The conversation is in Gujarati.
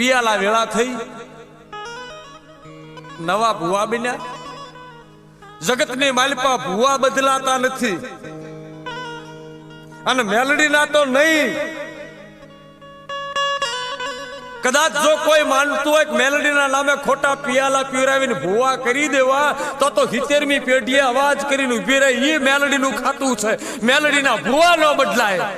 પિયાલા વેળા થઈ, નવા ભુવા બન્યા. જગતની માલિપા ભુવા બદલાતા નથી. અને મેલડીના તો નહીં. કદાચ જો કોઈ માનતું હોય મેલડીના નામે ખોટા પિયાલા પીવરાવીને ભૂવા કરી દેવા, તો તો હિતેરમી પેઢીએ અવાજ કરીને ઊભી રહી. એ મેલડીનું ખાતું છે. મેલડીના ભૂવા ન બદલાય.